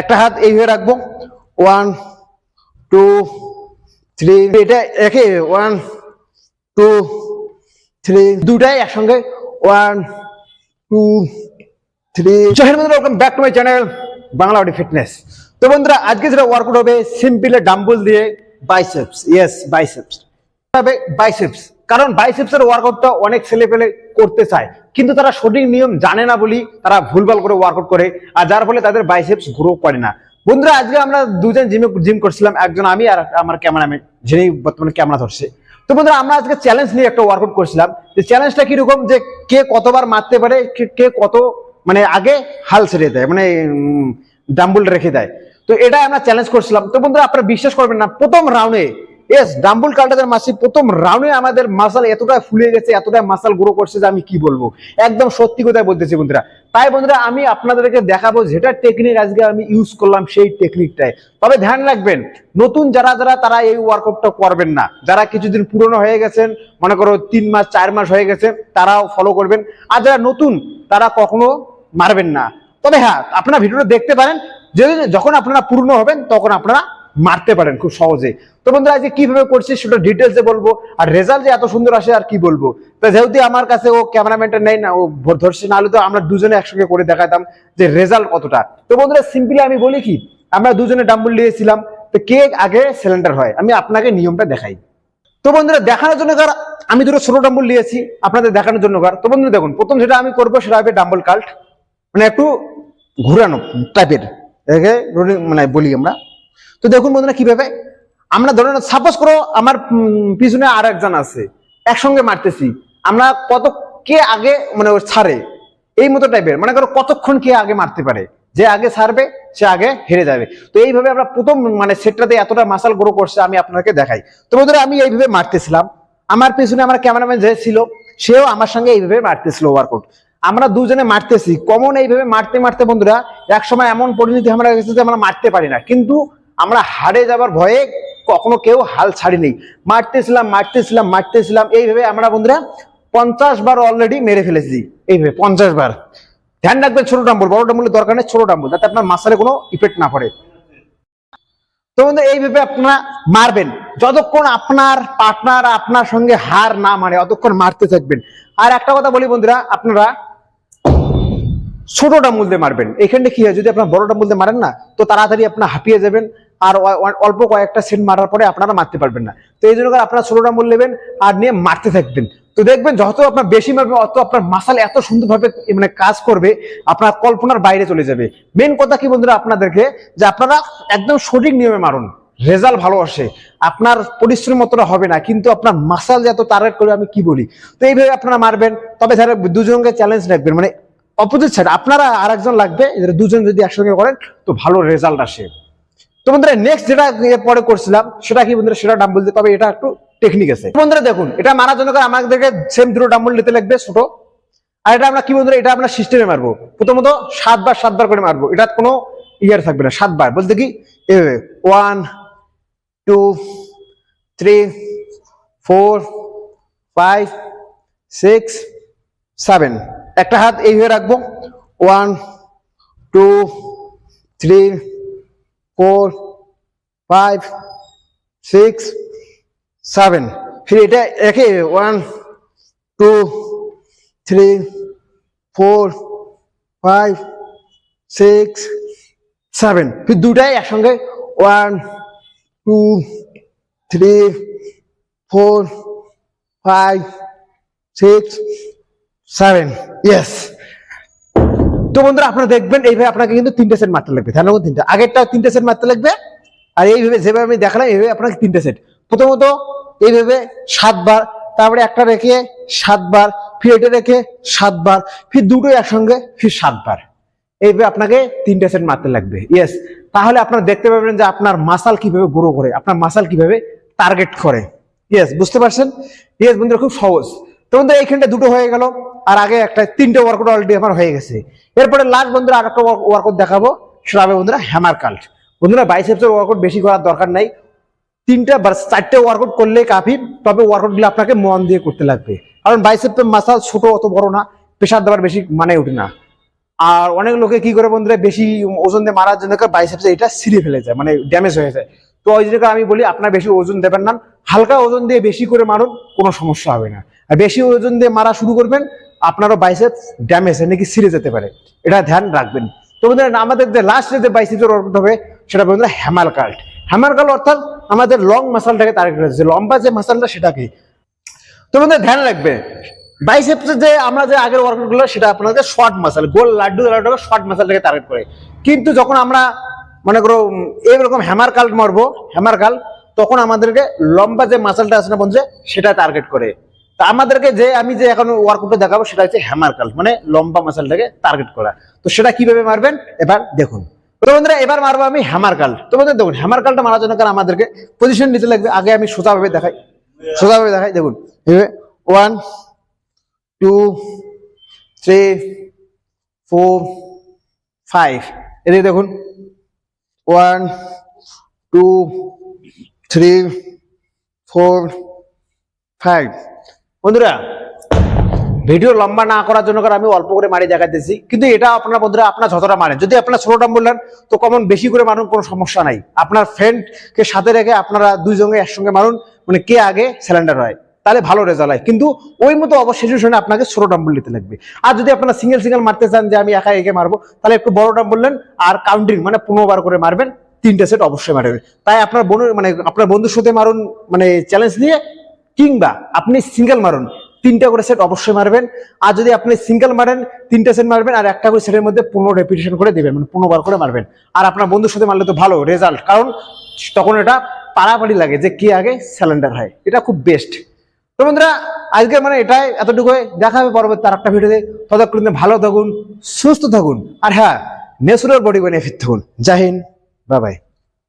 একটা হাত এইভাবে রাখব। ওয়ান টু থ্রি এটা একে ওয়ান টু থ্রি দুটাই একসঙ্গে। ওয়ান টু থ্রি জহের বন্ধুরা welcome back to my channel Bangla body fitness তো বন্ধুরা, আজকে যেটা ওয়ার্কআউট হবে সিম্পল ডাম্বল দিয়ে বাইসেপস ইয়েস বাইসেপস হবে বাইসেপস কারণ বাইসেপস এর ওয়ার্কআউটটা অনেক ছেলে পেলে করতে চায়। কিন্তু তারা সঠিক নিয়ম জানে না বলি তারা ভুলভাল করে ওয়ার্কআউট করে, আর যার ফলে তাদের বাইসেপস গ্রো করে না। বন্ধুরা, আজকে আমরা দুজন জিমে জিম করছিলাম, একজন আমি আর আমার ক্যামেরাম্যান যিনি বর্তমানে ক্যামেরা ধরছে। তো বন্ধুরা, আমরা আজকে চ্যালেঞ্জ নিয়ে একটা ওয়ার্কআউট করছিলাম। যে চ্যালেঞ্জটা কীরকম যে কে কতবার মারতে পারে, কে- কে কত মানে আগে হাল ছেড়ে দেয় মানে ডাম্বুল রেখে দেয়। তো এটা আমরা চ্যালেঞ্জ করছিলাম। তো বন্ধুরা, আপনারা বিশ্বাস করবেন না, প্রথম রাউন্ডে এস ডাম্বুল কাল্টাদের মাসি প্রথম রাউন্ডে আমাদের মাসাল এতটা ফুলে গেছে, এতটা মাসাল গ্রো করছে যে আমি কি বলব? একদম সত্যি কথাই বলতেছি বন্ধুরা। তাই বন্ধুরা, আমি আপনাদেরকে দেখাবো যেটা টেকনিক আজকে আমি ইউজ করলাম সেই টেকনিকটাই তবে ধ্যান রাখবেন, নতুন যারা যারা তারা এই ওয়ার্কআউটটা করবেন না। যারা কিছুদিন পুরনো হয়ে গেছেন, মনে করো তিন মাস, চার মাস হয়ে গেছে, তারাও ফলো করবেন। আর যারা নতুন, তারা কখনো মারবেন না। তবে হ্যাঁ আপনারা ভিডিওটা দেখতে পারেন। যদি, যখন আপনারা পূর্ণ হবেন, তখন আপনারা মারতে পারেন খুব সহজে। তো বন্ধুরা, আজকে কীভাবে করছি সেটা ডিটেলসে বলব। আর রেজাল্ট যে এত সুন্দর আসে, আর কি বলব? তো যেহেতু আমার কাছে ও ক্যামেরাম্যানটা নেই না, ও ধরছে না হলে তো আমরা দুজনে একসঙ্গে করে দেখাতাম যে রেজাল্ট কতটা। তো বন্ধুরা সিম্পলি আমি বলি কি, আমরা দুজনে ডাম্বুল নিয়েছিলাম, তো কে আগে সিলিন্ডার হয়? আমি আপনাকে নিয়মটা দেখাই। তো বন্ধুরা, দেখানোর জন্য কার, আমি দুটো ছোট ডাম্বল নিয়েছি, আপনাদের দেখানোর জন্য কার। তো বন্ধুরা, দেখুন, প্রথম যেটা আমি করব সেটা হবে ডাম্বল কাল্ট মানে একটু ঘুরানো টাইপের মানে বলি আমরা। তো দেখুন বন্ধুরা কীভাবে? আমরা ধরুন সাপোজ করো আমার পিছনে আর একজন আছে, একসঙ্গে মারতেছি। আমরা কত, কে আগে মানে ওর ছাড়ে? এই মতো টাইপের মানে করো কতক্ষণ কে আগে মারতে পারে? যে আগে ছাড়বে, সে আগে হেরে যাবে। তো এইভাবে আমরা প্রথম মানে সেটটাতে এতটা মাসাল গ্রো করছে, আমি আপনাকে দেখাই। তো বন্ধুরা, আমি এইভাবে মারতেছিলাম। আমার পিছনে আমার ক্যামেরাম্যান যে ছিল, সেও আমার সঙ্গে এইভাবে মারতেছিল ওয়ার্কআউট আমরা দুজনে মারতেছি। কমন এইভাবে মারতে মারতে বন্ধুরা, এক সময় এমন পরিণতি আমরা গেছে যে আমরা মারতে পারি না। কিন্তু আমরা হারে যাবার ভয়ে কখনো কেউ হাল ছাড়িনি। মারতেছিলাম মারতেছিলাম মারতেছিলাম। এইভাবে আমরা বন্ধুরা পঞ্চাশ বার অলরেডি মেরে ফেলেছি। এইভাবে পঞ্চাশ বার। ধ্যান রাখবেন ছোট ডাম্বল, বড় ডাম্বলের দরকার নেই, ছোট ডাম্বল, যাতে আপনার মাসালে কোনো ইফেক্ট না পড়ে। তো বন্ধু এইভাবে আপনারা মারবেন। যতক্ষণ আপনার পার্টনার আপনার সঙ্গে হার না মানে অতক্ষণ মারতে থাকবেন। আর একটা কথা বলি বন্ধুরা, আপনারা ছোট ডাম্বুল দিয়ে মারবেন। এখানে কি হয়, যদি আপনার বড় ডাম্বুল মারেন না, তো তাড়াতাড়ি আপনার হাঁপিয়ে যাবেন আর অল্প কয়েকটা সেন্ট মারার পরে আপনারা মারতে পারবেন না। তো এই জন্য আপনারা ছোট ডাম্বুল নেবেন আর নিয়ে মারতে থাকবেন। তো দেখবেন যত আপনার বেশি মারবেন অত আপনার মাসাল এত সুন্দরভাবে মানে কাজ করবে, আপনার কল্পনার বাইরে চলে যাবে। মেন কথা কি বন্ধুরা আপনাদেরকে? যে আপনারা একদম সঠিক নিয়মে মারুন। রেজাল্ট ভালো আসে। আপনার পরিশ্রম অতটা হবে না, কিন্তু আপনার মাসাল যত টার্গেট করে আমি কি বলি? তো এইভাবে আপনারা মারবেন। তবে যারা দুজনকে চ্যালেঞ্জ রাখবেন। মানে অপোজিট সাইড আপনারা আর একজন লাগবে দুজন যদি একসঙ্গে করেন, তো ভালো রেজাল্ট আসে। তো বন্ধুরা নেক্সট যেটা পরে করছিলাম, সেটা কি বন্ধুরা? সেটা ডাম্বল দিয়ে, তবে এটা একটু টেকনিক আছে। বন্ধুরা, দেখুন, এটা মারার জন্য আমাদেরকে সেম দুটো ডাম্বল নিতে লাগবে, ছোট। আর এটা আমরা কি বন্ধুরা, এটা আমরা সিস্টেমে মারবো। প্রথমত, সাতবার সাতবার করে মারবো। এটা কোনো ইয়ার থাকবে না, সাতবার। বলতে কি এভাবে one two three four five six seven একটা হাত এইভাবে রাখব। One two three four five six seven ফির এটা একে one two three four five six seven ফির দুটাই একসঙ্গে। One two three four five six seven yes তো বন্ধুরা আপনারা দেখবেন এইভাবে আপনাকে কিন্তু তিনটে সেট মারতে লাগবে। ধ্যান তিনটা। আগেরটা তিনটে সেট মারতে লাগবে আর এইভাবে যেভাবে আমি দেখালাম এইভাবে আপনাকে তিনটে সেট প্রথমত এইভাবে সাতবার তারপরে একটা রেখে সাতবার ফির এটা রেখে সাতবার ফির দুটো একসঙ্গে ফির সাতবার। এইভাবে আপনাকে তিনটে সেট মারতে লাগবে। ইয়েস তাহলে আপনারা দেখতে পাবেন যে আপনার মাসাল কীভাবে গ্রো করে আপনার মাসাল কীভাবে টার্গেট করে। ইয়েস বুঝতে পারছেন? ইয়েস বন্ধুরা খুব সহজ। তো বন্ধুরা এইখানটা দুটো হয়ে গেল। আর আগে একটা তিনটে ওয়ার্কআউট অলরেডি আমার হয়ে গেছে। এরপরে লাস্ট বন্ধুরা আর একটা ওয়ার্কআউট দেখাবো। সেটা হবে বন্ধুরা হ্যামার কাল্ট বন্ধুরা বাইসেপসের ওয়ার্কআউট বেশি করার দরকার নাই। তিনটা বা চারটে ওয়ার্কআউট করলে কাফি তবে ওয়ার্কআউটগুলো আপনাকে মন দিয়ে করতে লাগবে। কারণ বাইসেপের মাসাল ছোট অত বড় না প্রেশার দেওয়ার বেশি মানে ওঠে না। আর অনেক লোকে কি করে বন্ধুরা, বেশি ওজন দিয়ে মারার জন্য বাইসেপসে এটা ছিঁড়ে ফেলে যায় মানে ড্যামেজ হয়ে যায়। তো ওই জন্য আমি বলি, আপনার বেশি ওজন দেবেন না। হালকা ওজন দিয়ে বেশি করে মারুন, কোনো সমস্যা হবে না। আর বেশি ওজন দিয়ে মারা শুরু করবেন আপনারও বাইসেপস ড্যামেজ হয় নাকি সিরে যেতে পারে। এটা ধ্যান রাখবেন। তো বন্ধুরা, আমাদের যে লাস্ট যে বাইসেপসের ওয়ার্কআউট হবে, সেটা বন্ধুরা হ্যামার কাল্ট হ্যামার কাল্ট অর্থাৎ আমাদের লং মাসালটাকে টার্গেট করেছে লম্বা যে মাসালটা সেটাকে। তো বন্ধুরা, ধ্যান রাখবে। বাইসেপসের যে আমরা যে আগের ওয়ার্কআউটগুলো, সেটা আপনাদের শর্ট মাসাল গোল লাড্ডু লাড্ডু শর্ট মাসালটাকে টার্গেট করে। কিন্তু যখন আমরা, মনে করো এইরকম হ্যামার কাল মারবো হ্যামার কাল তখন আমাদেরকে লম্বা যে মাসালটা আছে না বন্ধু সেটা টার্গেট করে। তা আমাদেরকে যে আমি যে এখন ওয়ার্কআউটে দেখাবো সেটা হচ্ছে হ্যামার কাল মানে লম্বা মাসালটাকে টার্গেট করা। তো সেটা কীভাবে মারবেন? এবার দেখুন। বন্ধুরা, এবার মারবো আমি হ্যামার কাল তো বন্ধুরা, দেখুন হ্যামার কালটা মারার জন্য কারণ আমাদেরকে পজিশন নিতে লাগবে? আগে আমি সোজাভাবে দেখাই। সোজাভাবে দেখাই, দেখুন। One two three four five এদিকে দেখুন। One two three four five বন্ধুরা, ভিডিও লম্বা না করার জন্য করে আমি অল্প করে মারি দেখাতেছি কিন্তু এটা আপনার বন্ধুরা, আপনার যতটা মারেন যদি আপনার ষোলোটা বললেন, তো কমন বেশি করে মারুন, কোনো সমস্যা নাই। আপনার ফ্রেন্ডকে সাথে রেখে আপনারা দুইজনে একসঙ্গে মারুন মানে কে আগে সিলিন্ডার হয়, তাহলে ভালো রেজাল্ট হয়। কিন্তু ওই মতো অবশ্যই শুনে আপনাকে ছোট ডাম্বল নিতে লাগবে। আর যদি আপনারা সিঙ্গেল সিঙ্গেল মারতে চান যে আমি একা একে মারবো, তাহলে একটু বড় ডাম্বল নেন আর কাউন্টিং মানে পনেরো বার করে মারবেন, তিনটে সেট অবশ্যই মারবেন। তাই আপনার বোন মানে আপনার বন্ধুর সাথে মারুন মানে চ্যালেঞ্জ নিয়ে কিংবা আপনি সিঙ্গেল মারুন, তিনটা করে সেট অবশ্যই মারবেন। আর যদি আপনি সিঙ্গেল মারেন, তিনটা সেট মারবেন আর একটা করে সেটের মধ্যে পনেরো রেপিটেশন করে দেবেন মানে পনেরো বার করে মারবেন। আর আপনার বন্ধুর সাথে মারলে তো ভালো রেজাল্ট কারণ তখন এটা পাড়াপাড়ি লাগে যে কি আগে স্যালেন্ডার হয়। এটা খুব বেস্ট তো বন্ধুরা আজকে মানে এটাই এতটুকু দেখা হবে পরবর্তী আর একটা ভিডিওতে। ততক্ষণ ভালো থাকুন, সুস্থ থাকুন। আর হ্যাঁ ন্যাচুরাল বডি বানিয়ে ফিরতে থাকুন। Jahin bye bye